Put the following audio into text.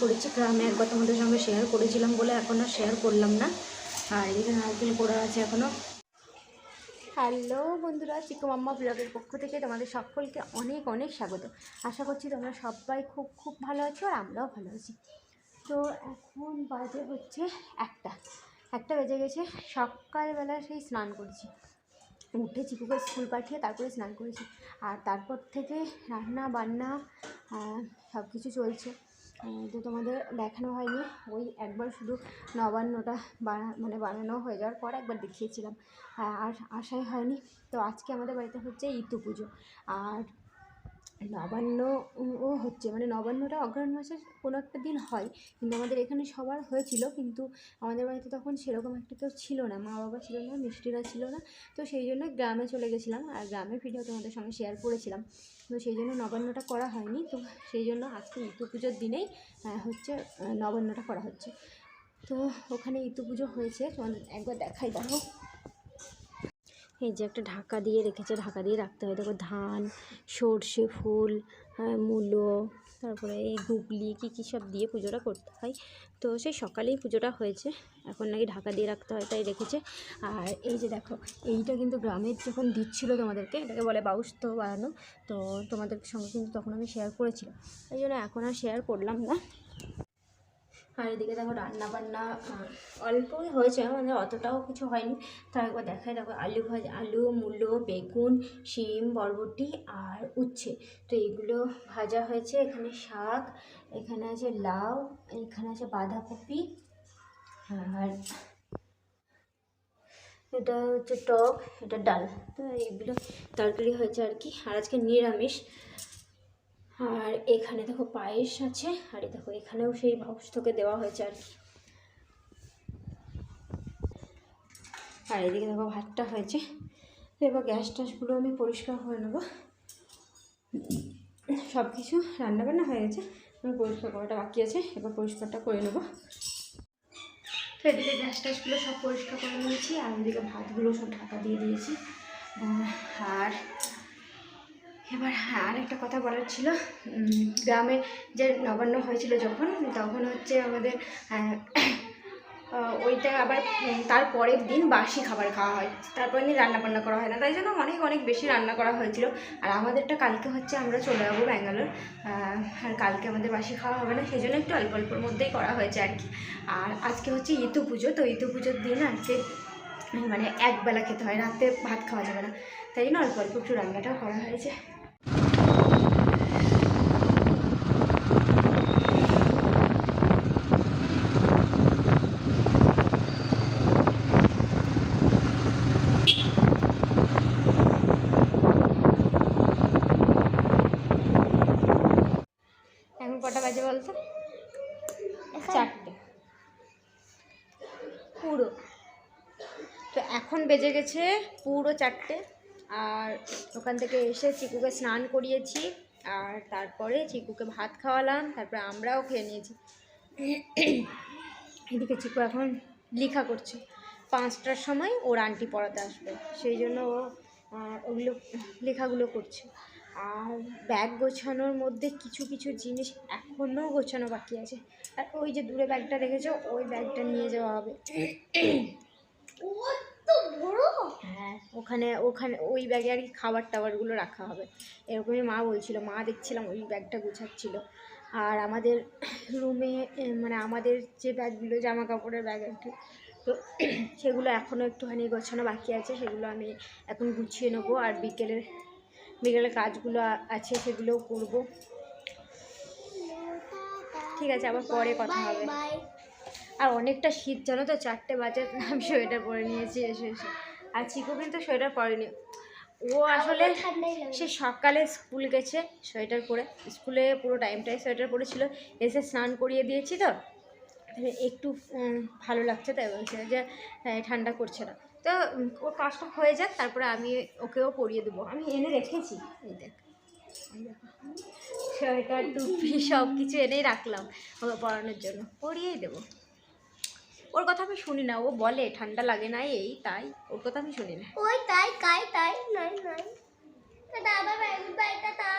করছি। আমি একবার তোমাদের সঙ্গে শেয়ার করেছিলাম বলে এখন আর শেয়ার করলাম না। আর এদিকে নারকেল পোড়া আছে এখনও হ্যালো বন্ধুরা, চিকু মাম্মা ব্লগের পক্ষ থেকে তোমাদের সকলকে অনেক অনেক স্বাগত। আশা করছি তোমরা সবাই খুব খুব ভালো আছো আর আমরাও ভালো আছি। তো এখন বাজে হচ্ছে একটা। একটা বেজে গেছে, সকালবেলা সেই স্নান করেছি। উঠে চিকুকে স্কুল পাঠিয়ে তারপরে স্নান করেছি। আর তারপর থেকে রান্না, বান্না সব কিছু চলছে। তো তোমাদের দেখানো হয়নি। ওই একবার শুধু নবান্নটা বানা মানে বানানো হয়ে যাওয়ার পর একবার দেখিয়েছিলাম। আর আশাই হয়নি। তো আজকে আমাদের বাড়িতে হচ্ছে ইতু পুজো। আর নবান্ন ও হচ্ছে মানে নবান্নটা অগ্রহণ মাসের কোনো একটা দিন হয়। কিন্তু আমাদের এখানে সবার হয়েছিল, কিন্তু আমাদের বাড়িতে তখন সেরকম একটা কেউ ছিল না। মা বাবা ছিল না মিষ্টিরা ছিল না। তো সেই জন্য গ্রামে চলে গেছিলাম আর গ্রামের ভিডিও তোমাদের সঙ্গে শেয়ার করেছিলাম। তো সেই জন্য নবান্নটা করা হয়নি। তো সেই জন্য আজকে ইতু পুজোর দিনেই হচ্ছে নবান্নটা করা হচ্ছে। তো ওখানে ইতু পুজো হয়েছে। তোমাদের একবার দেখাই, দেখো। এই যে একটা ঢাকা দিয়ে রেখেছে ঢাকা দিয়ে রাখতে হয়। দেখো ধান সর্ষে ফুল হ্যাঁ, মূলো তারপরে এই গুগলি কী কী সব দিয়ে পুজোটা করতে হয়। তো সেই সকালেই পুজোটা হয়েছে। এখন নাকি ঢাকা দিয়ে রাখতে হয় তাই রেখেছে। আর এই যে দেখো এইটা কিন্তু গ্রামের যখন দিচ্ছিল তোমাদেরকে এটাকে বলে বাউস তো বানানো তো তোমাদের সঙ্গে কিন্তু তখন আমি শেয়ার করেছিলাম। এই জন্য এখন আর শেয়ার করলাম না। আর এদিকে দেখো রান্না বান্না অল্পই হয়েছে মানে অতটাও কিছু হয়নি। তার একবার দেখাই, দেখো আলু ভাজা, আলু, মূলো, বেগুন, শিম, বরবটি আর উচ্ছে। তো এগুলো ভাজা হয়েছে, এখানে শাক, এখানে আছে লাউ, এখানে আছে বাঁধাকপি, আর এটা হচ্ছে টক, এটা ডাল। তো এগুলো তরকারি হয়েছে আর কি। আর আজকে নিরামিষ। আর এখানে দেখো পায়েস আছে, আর দেখো এখানেও সেই ভক্তকে দেওয়া হয়েছে আর কি। আর এদিকে দেখো ভাতটা হয়েছে। এবার গ্যাস ট্যাসগুলো আমি পরিষ্কার করে নেব। সব কিছু রান্নাবান্না হয়ে গেছে, আমি পরিষ্কার করাটা বাকি আছে, এবার পরিষ্কারটা করে নেব। তো এদিকে গ্যাস ট্যাসগুলো সব পরিষ্কার করে নিয়েছি, আর এদিকে ভাতগুলো সব ঢাকা দিয়ে দিয়েছি। আর এবার হ্যাঁ আরেকটা কথা বলার ছিল গ্রামে যে নবান্ন হয়েছিল যখন তখন হচ্ছে আমাদের আহ, ওইটা আবার তার পরের দিন বাসি খাবার খাওয়া হয়। তারপরের দিন রান্না বান্না করা হয় না। তাই জন্য অনেক অনেক বেশি রান্না করা হয়েছিল। আর আমাদেরটা কালকে হচ্ছে আমরা চলে যাব ব্যাঙ্গালোর। আর কালকে আমাদের বাসি খাওয়া হবে না সেই জন্য একটু অল্প অল্পর মধ্যেই করা হয়েছে আর কি। আর আজকে হচ্ছে ইতু পুজো তো ইতু পুজোর দিন আজকে মানে একবেলা খেতে হয় রাতে ভাত খাওয়া যাবে না। তাই জন্য অল্প অল্প একটু রান্নাটাও করা হয়েছে এখন কটা বাজে বলতো? চারটে। পুরো। তো এখন বেজে গেছে পুরো চারটে। আর ওখান থেকে এসে চিকুকে স্নান করিয়েছি। আর তারপরে চিকুকে ভাত খাওয়ালাম। তারপরে আমরাও খেয়ে নিয়েছি। এদিকে চিকু এখন লেখা করছে। পাঁচটার সময় ওর আন্টি পড়াতে আসবে। সেই জন্য ও ওগুলো লেখাগুলো করছে। আর ব্যাগ গোছানোর মধ্যে কিছু কিছু জিনিস এখনও গোছানো বাকি আছে। আর ওই যে দূরে ব্যাগটা দেখেছ ওই ব্যাগটা নিয়ে যাওয়া হবে। হ্যাঁ ওখানে ওখানে ওই ব্যাগে আর কি খাবার টাবারগুলো রাখা হবে। এরকমই মা বলছিল মা দেখছিলাম ওই ব্যাগটা গুছাচ্ছিল। আর আমাদের রুমে মানে আমাদের যে ব্যাগগুলো জামা কাপড়ের ব্যাগ আর কি তো সেগুলো এখনও একটুখানি গোছানো বাকি আছে। সেগুলো আমি এখন গুছিয়ে নেব। আর বিকেলের বিকেলের কাজগুলো আছে সেগুলোও করব। ঠিক আছে আবার পরে কথা হবে। আর অনেকটা শীত জানো তো চারটে বাজে আমি সোয়েটার পরে নিয়েছি এসে এসে। আর চিকু কিন্তু সোয়েটার পরেনি। ও আসলে সে সকালে স্কুল গেছে সোয়েটার পরে। স্কুলে পুরো টাইমটাই সোয়েটার পরেছিল। এসে স্নান করিয়ে দিয়েছি তো। একটু ভালো লাগছে তাই বলছে যে হ্যাঁ, ঠান্ডা করছে না। তো ওর কাজটা হয়ে যাক তারপরে আমি ওকেও পরিয়ে দেবো। আমি এনে রেখেছি। এই দেখ। সোয়েটার টুপি সব কিছু এনেই রাখলাম ওকে পরানোর জন্য। পরিয়েই দেবো। ওর কথা আমি শুনি না ও বলে ঠান্ডা লাগে না এই তাই। ওর কথা আমি শুনি না। ওই তাই কাই তাই বাই বাই টাটা